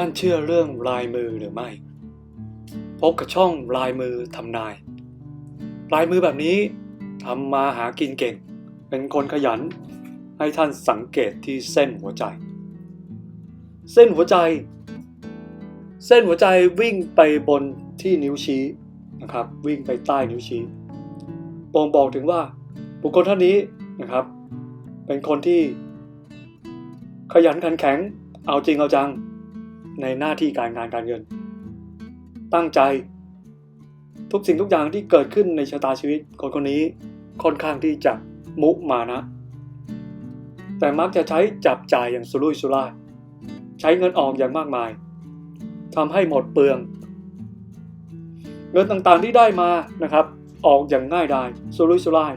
ท่านเชื่อเรื่องลายมือหรือไม่ พบกับช่องลายมือทำนาย ลายมือแบบนี้ทำมาหากินเก่ง เป็นคนขยัน ให้ท่านสังเกตที่เส้นหัวใจ เส้นหัวใจ เส้นหัวใจวิ่งไปบนที่นิ้วชี้นะครับ วิ่งไปใต้นิ้วชี้บ่งบอกถึงว่าบุคคลท่านนี้นะครับ เป็นคนที่ ขยันขันแข็ง เอาจริงเอาจัง ในหน้าที่การงานการเงิน ตั้งใจ ทุกสิ่งทุกอย่างที่เกิดขึ้นในชะตาชีวิตคนคนนี้ค่อนข้างที่จะมุมานะ แต่มักจะใช้จับจ่ายอย่างสุรุ่ยสุร่ายใช้เงินออกอย่างมากมายทำให้หมดเปลือง เงินต่างๆที่ได้มานะครับ ออกอย่างง่ายดายสุรุ่ยสุร่าย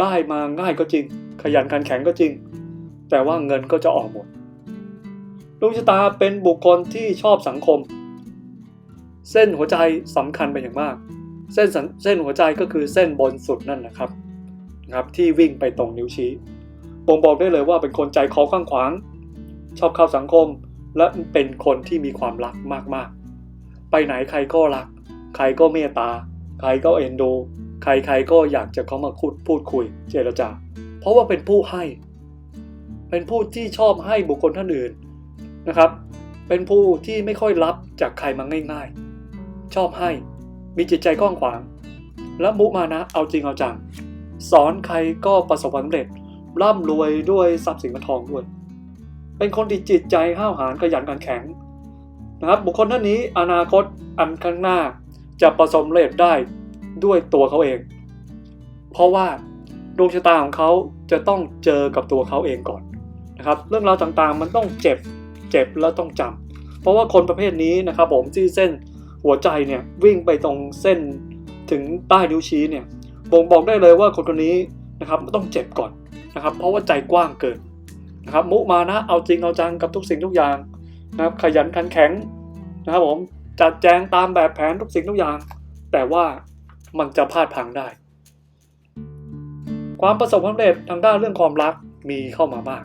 ได้มาง่ายก็จริง ขยันขันแข็งก็จริง แต่ว่าเงินก็จะออกหมด ดวงชะตาเป็นบุคคลที่ชอบสังคม เส้นหัวใจสำคัญเป็นอย่างมาก เส้นเส้นหัวใจก็คือเส้นบนสุดนั่นนะครับนะครับ ที่วิ่งไปตรงนิ้วชี้บ่งบอกได้เลยว่าเป็นคนใจคอข้างขวาง ชอบเข้าสังคม และเป็นคนที่มีความรักมากๆ ไปไหนใครก็รัก ใครก็เมตตา ใครก็เอ็นดู ใครๆก็อยากจะเข้ามาพูดพูดคุย เจรจา เพราะว่าเป็นผู้ให้ เป็นผู้ที่ชอบให้บุคคลท่านอื่น นะครับ เป็นผู้ที่ไม่ค่อยรับจากใครมาง่าย ๆ ชอบให้มีจิตใจกว้างขวาง และมุมานะเอาจริงเอาจัง สอนใครก็ประสบความสำเร็จ ร่ำรวยด้วยทรัพย์สินเงินทองด้วย เป็นคนที่จิตใจห้าวหาญขยันขันแข็งนะครับ บุคคลท่านนี้อนาคตอันข้างหน้าจะประสบเร็จได้ด้วยตัวเขาเอง เพราะว่าดวงชะตาของเขาจะต้องเจอกับตัวเขาเองก่อนนะครับ เรื่องราวต่างๆมันต้องเจ็บ เจ็บแล้วต้องจำเพราะว่าคนประเภทนี้นะครับผมที่เส้นหัวใจเนี่ยวิ่งไปตรงเส้นถึงใต้นิ้วชี้เนี่ยบ่งบอกได้เลยว่าคนคนนี้นะครับต้องเจ็บก่อนนะครับเพราะว่าใจกว้างเกินนะครับมุมานะเอาจริงเอาจังกับทุกสิ่งทุกอย่างนะครับขยันขันแข็งนะครับผมจัดแจงตามแบบแผนทุกสิ่งทุกอย่าง แต่ว่ามันจะพลาดพังได้ ความประสบความสำเร็จทางด้านเรื่องความรักมีเข้ามามาก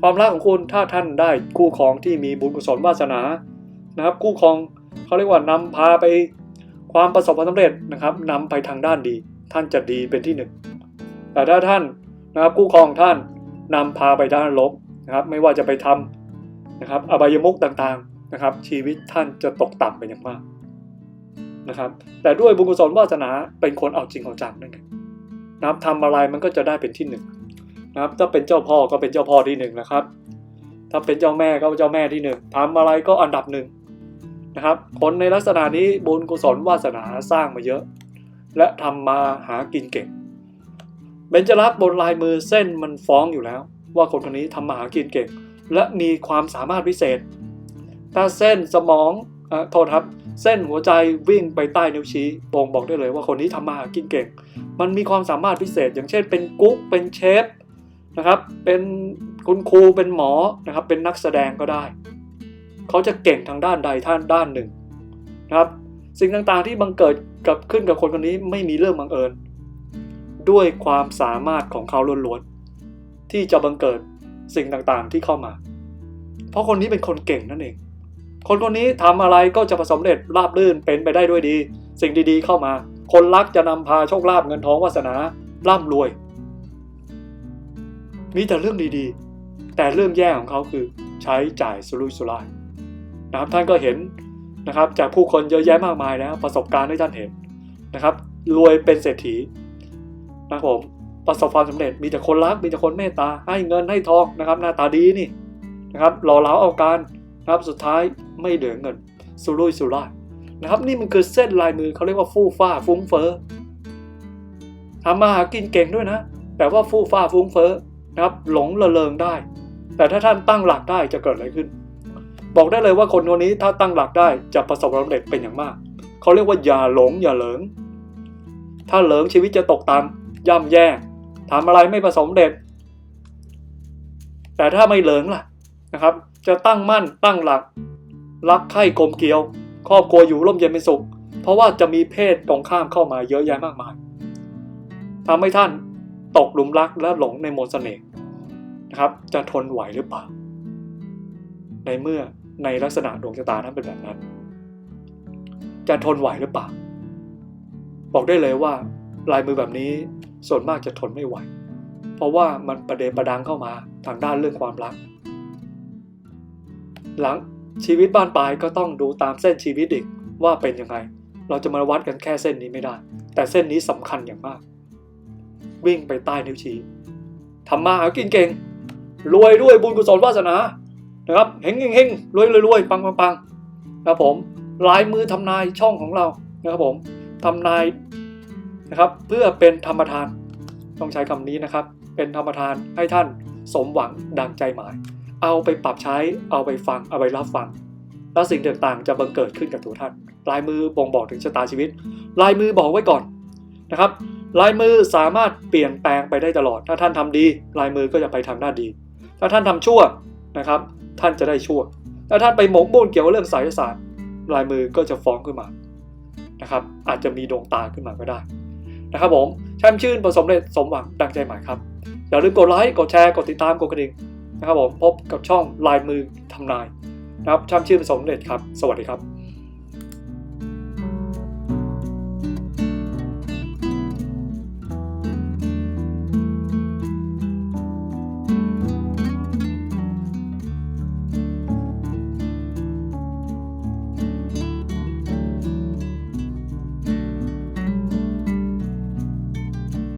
ความรักของคุณถ้าท่านได้คู่ครองที่มีบุญกุศลวาสนานะครับ คู่ครองเขาเรียกว่านำพาไปความประสบความสำเร็จนะครับนำไปทางด้านดี ท่านจะดีเป็นที่หนึ่งแต่ถ้าท่านนะครับคู่ครองท่านนำพาไปด้านลบนะครับ ไม่ว่าจะไปทำนะครับอบายมุกต่างๆนะครับ ชีวิตท่านจะตกต่ำเป็นอย่างมากนะครับแต่ด้วยบุญกุศลวาสนาเป็นคนเอาจริงเอาจังนั่นเองนะครับทำอะไรมันก็จะได้เป็นที่หนึ่ง นะครับ ถ้าเป็นเจ้าพ่อก็เป็นเจ้าพ่อที่หนึ่งนะครับ ถ้าเป็นเจ้าแม่ก็เจ้าแม่ที่หนึ่งทำอะไรก็อันดับหนึ่งนะครับ คนในลักษณะนี้บุญกุศลวาสนาสร้างมาเยอะ และทำมาหากินเก่งเบญจรักษ์บนลายมือเส้นมันฟ้องอยู่แล้ว ว่าคนคนนี้ทำมาหากินเก่ง และมีความสามารถพิเศษ ถ้าเส้นสมองอโทษครับเส้นหัวใจวิ่งไปใต้นิ้วชี้บ่งบอกได้เลยว่าคนนี้ทำมาหากินเก่ง มันมีความสามารถพิเศษ อย่างเช่นเป็นกุ๊กเป็นเชฟ นะครับ เป็นคุณครูเป็นหมอนะครับ เป็นนักแสดงก็ได้ เขาจะเก่งทางด้านใดท่านด้านหนึ่งนะครับ สิ่งต่างๆที่บังเกิดกับขึ้นกับคนคนนี้ไม่มีเรื่องบังเอิญ ด้วยความสามารถของเขาล้วนๆที่จะบังเกิดสิ่งต่างๆที่เข้ามา เพราะคนนี้เป็นคนเก่งนั่นเอง คนคนนี้ทำอะไรก็จะประสบเร็จราบรื่นเป็นไปได้ด้วยดี สิ่งดีๆเข้ามา คนรักจะนำพาโชคลาภเงินทองวาสนาร่ำรวย มีแต่เรื่องดีๆ แต่เรื่องแย่ของเขาคือใช้จ่ายสุรุ่ยสุร่ายนะครับท่านก็เห็นนะครับจากผู้คนเยอะแยะมากมายแล้วประสบการณ์ที่ท่านเห็นนะครับรวยเป็นเศรษฐีนะครับผมประสบความสำเร็จมีแต่คนรักมีแต่คนเมตตาให้เงินให้ทองนะครับหน้าตาดีนี่นะครับหล่อเหลาเอาการนะครับสุดท้ายไม่เหลือเงินสุรุ่ยสุร่ายนะครับนี่มันคือเส้นลายมือเขาเรียกว่าฟู่ฟ้าฟุ้งเฟ้อทำมาหากินเก่งด้วยนะ แต่ว่าฟู่ฟ้าฟุ้งเฟ้อ นะครับหลงละเลงได้ แต่ถ้าท่านตั้งหลักได้จะเกิดอะไรขึ้น บอกได้เลยว่าคนคนนี้ถ้าตั้งหลักได้จะประสบความสำเร็จเป็นอย่างมาก เขาเรียกว่าอย่าหลงอย่าเหลิง ถ้าเหลิงชีวิตจะตกต่ำย่ำแย่ทำอะไรไม่ประสบความเร็จ แต่ถ้าไม่เหลิงล่ะนะครับ จะตั้งมั่นตั้งหลัก รักใคร่กลมเกลียว ครอบครัวอยู่ร่มเย็นเป็นสุข เพราะว่าจะมีเพศตรงข้ามเข้ามาเยอะแยะมากมายทำให้ท่านตกหลุมรักและหลงในมนเสน่ห์ นะครับ จะทนไหวหรือเปล่า ในเมื่อในลักษณะดวงชะตานั้นเป็นแบบนั้น จะทนไหวหรือเปล่า บอกได้เลยว่าลายมือแบบนี้ส่วนมากจะทนไม่ไหว เพราะว่ามันประเดประดังเข้ามาทางด้านเรื่องความรัก หลังชีวิตบ้านปลายก็ต้องดูตามเส้นชีวิตอีกว่าเป็นยังไง เราจะมาวัดกันแค่เส้นนี้ไม่ได้ แต่เส้นนี้สำคัญอย่างมาก วิ่งไปใต้นิ้วชี้ทำมาหากินเก่ง รวยด้วยบุญกุศลวาสนานะครับเฮงเฮงเฮงรวยรวยรวยปังปังปังนะครับผมลายมือทำนายช่องของเรานะครับผมทำนายนะครับเพื่อเป็นธรรมทานต้องใช้คำนี้นะครับ เป็นธรรมทานให้ท่านสมหวังดังใจหมาย เอาไปปรับใช้เอาไปฟังเอาไปรับฟัง แล้วสิ่งต่างๆ จะบังเกิดขึ้นกับตัวท่าน ลายมือบ่งบอกถึงชะตาชีวิต ลายมือบอกไว้ก่อนนะครับ ลายมือสามารถเปลี่ยนแปลงไปได้ตลอด ถ้าท่านทำดี ลายมือก็จะไปทางด้านดี ถ้าท่านทำชั่วนะครับ ท่านจะได้ชั่ว ถ้าท่านไปหมกมุ่นเกี่ยวกับเรื่องไสยศาสตร์ลายมือก็จะฟ้องขึ้นมานะครับ อาจจะมีดวงตาขึ้นมาก็ได้นะครับผมแช่มชื่นประสมเร็จสมหวังดังใจหมายครับ อย่าลืมกดไลค์กดแชร์กดติดตามกดกระดิ่งนะครับผมพบกับช่องลายมือทำนายนะครับแช่มชื่นประสมเร็จครับ สวัสดีครับ